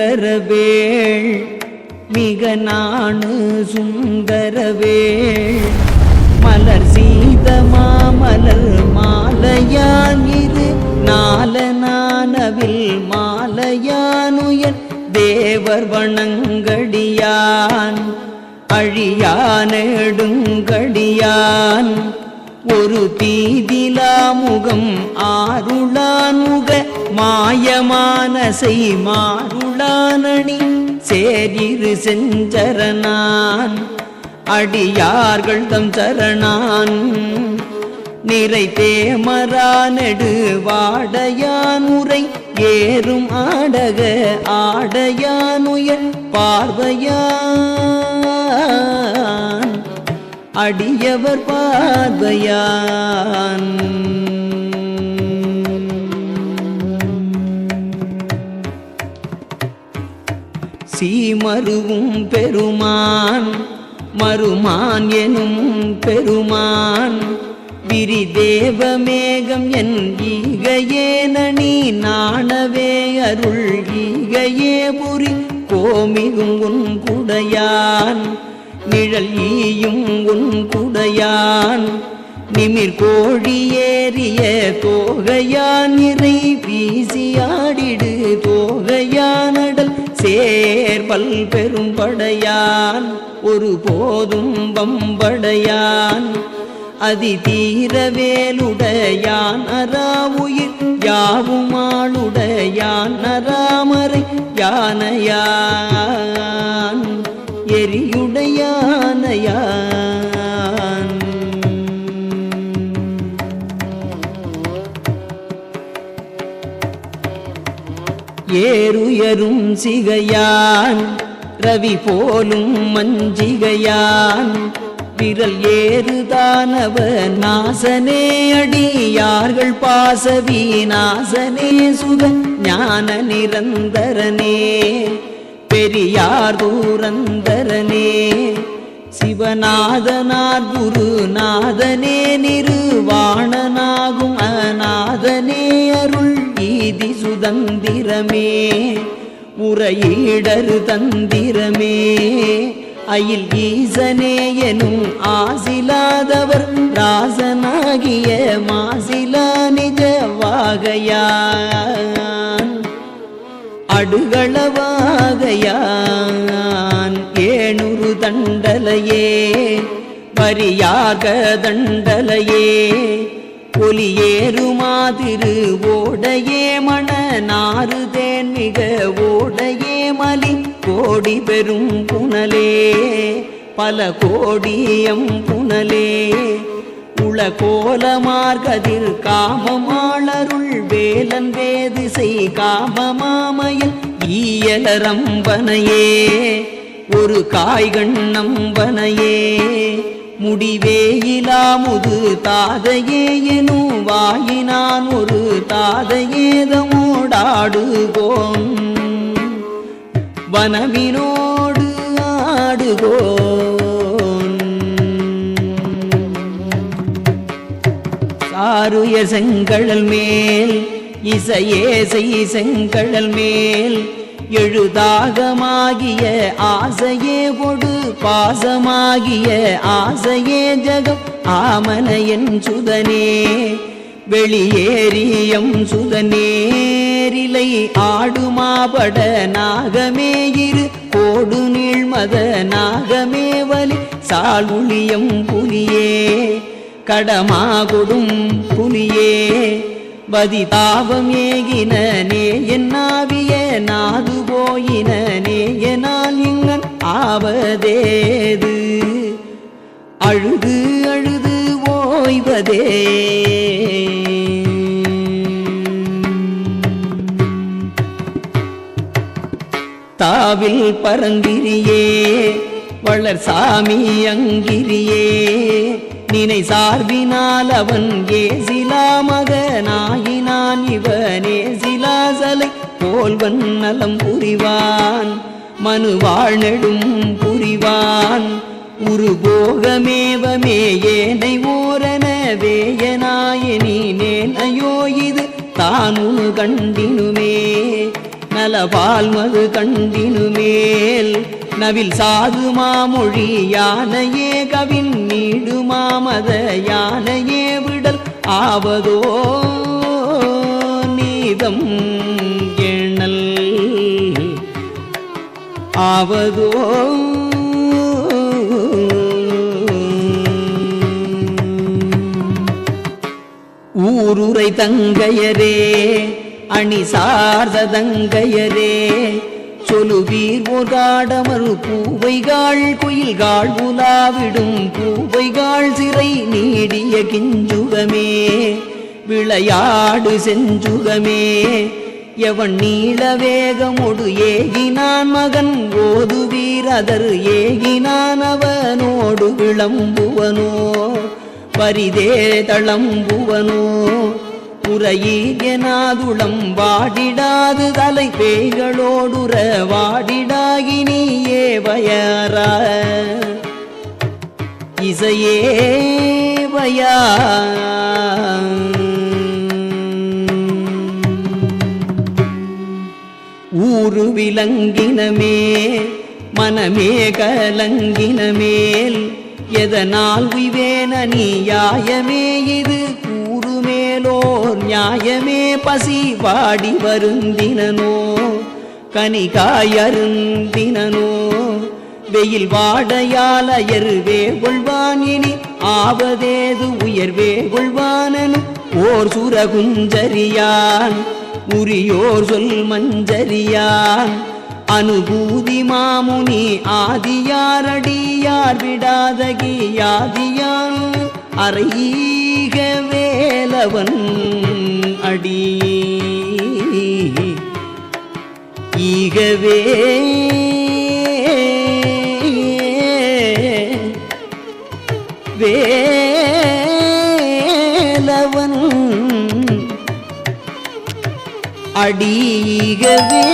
சுந்தரவேள் மிக நாணு சுந்தரவேள். மலர் சீதமா மலர் மாலையான் இது நாலனானவில் மாலையானுயர் தேவர் வணங்கடியான். அழியானெடுங்கடியான் ஒரு தீதிலா முகம் ஆருளான் முக மாயமானசை மாருளானணி சேரிரு செஞ்சரணான் அடியார்கள் தம் சரணான். நிறை தேமரானடு நெடு வாடையான் உரை ஏறும் ஆடக ஆடையானுயர் பார்வையான். அடியவர் பார்வையான். சீமருவும் பெருமான் மருமான் எனும் பெருமான். விரிதேவ மேகம் என் ஈகையே நாணவே அருள் ஈகையே புரி கோமிகும் உன் குடையான் நிழல் ஈயும் உன் குடையான். நிமிர் கோழியேறிய தோகையான் இறை வீசியாடிடு தோகையான சேர்பல் பெரும்படையான் ஒரு போதும் வம்படையான். அதிதீரவேலுடையான் அராவுயிர் யாவுமாளுடையான் அராமரை யானையான் எரியுடையானையான். ஏறு துயரும் சிகையான் ரவி போலும் மஞ்சிகையான். விரல் ஏறுதானவ நாசனே அடியார்கள் பாசவி நாசனே சுக ஞான நிரந்தரனே. பெரியார் தூரந்தரனே சிவநாதனார் குருநாதனே நிருவாணனாகும் அநாதனே அருள் ஈதி சுதந்திரமே. முறையீடரு தந்திரமே. அயில் ஈசனே எனும் ஆசிலாதவர் ராசனாகிய மாசிலா நிஜ வாகையான். அடுகளவாகையான் ஏனுரு தண்டலையே பரியாக தண்டலையே ஒலியேறு ஒலியேறுமாதிரு ஓடையே. மிக ஓடையே மலி கோடி பெரும் புனலே. பல கோடியம் புனலே. உள கோலமார்கதிர் காமமாளருள் வேலன் வேதிசை காமமாமையில் ஈயலரம்பனையே. ஒரு காய்கண்ணம்பனையே முடிவேயிலாமுது தாதையே எனும் வாயினான் ஒரு தாதையேதமோடாடுகோம் வனவினோடு ஆடுகோன் சாருய செங்கழல் மேல் இசையே செய் செங்கழல் மேல் எழுதாகமாகிய ஆசையே ஒடு பாசமாகிய ஆசையே ஜகம். ஆமனையன் சுதனே வெளியேறியம் சுதநேரிலை ஆடுமாபட நாகமே இரு. கோடு நீழ்மத நாகமே வலி சாளுளியம் புலியே கடமாகொடும் புலியே. வதி தாபம் ஏகின நேயன்னாவிய நாது போயினே எனால் இங்கன் ஆவதேது? அழுது அழுது ஓய்வதே. தாவில் பரங்கிரியே வளர் சாமி அங்கிரியே நினை சார்பினால் அவன் ஏசிலா மகனாயினான். இவனே சிலாசலை போல்வன் நலம் புரிவான். மனு வாழ்நெடும் புரிவான். உருபோகமேவமே ஏனை ஓரன வேயனாய இது தான் கண்டினுமே. நலபால் மது கண்டினு மேல். நவில் சாது மாமொழி யானையே கவின் நீடு மாமத யானையே விடல் ஆவதோ? நீதம் எண்ணல் ஆவதோ? ஊருரை தங்கையரே அணி சார்ததங்கையரே சொலுவீர் ஓர்காடமரு பூவைகாள் குயில்காள் உலாவிடும் பூவைகாள் சிறை நீடிய கிஞ்சுகமே விளையாடு செஞ்சுகமே. எவன் நீள வேகமொடு ஏகினான் மகன் ஓது வீரதர் ஏகினான் அவனோடு விளம்புவனோ பரிதே தளம்புவனோ. புறையீயனாதுளம் வாடிடாது தலை பேய்களோடுற வாடிடாகி நீயே வயாரா. இசையே வயா. ஊரு விலங்கினமே மனமே கலங்கின மேல் எதனால் உய்வேன நியாயமே இது? கூறுமேலோர் நியாயமே பசி வாடி வருந்தினோ கனிகாயருந்தினோ வெயில் வாடையால எருவே கொள்வான் இனி ஆவதேது உயர்வே கொள்வானனும் ஓர் சுரகுஞ்சரியான் உரியோர் சொல் மஞ்சரியான். அனுபூதி மாமுனி ஆதியாரடியார் விடாதகி யாதியான் அறையீக வேலவன் அடி. ஈகவே வேலவன் அடிகவே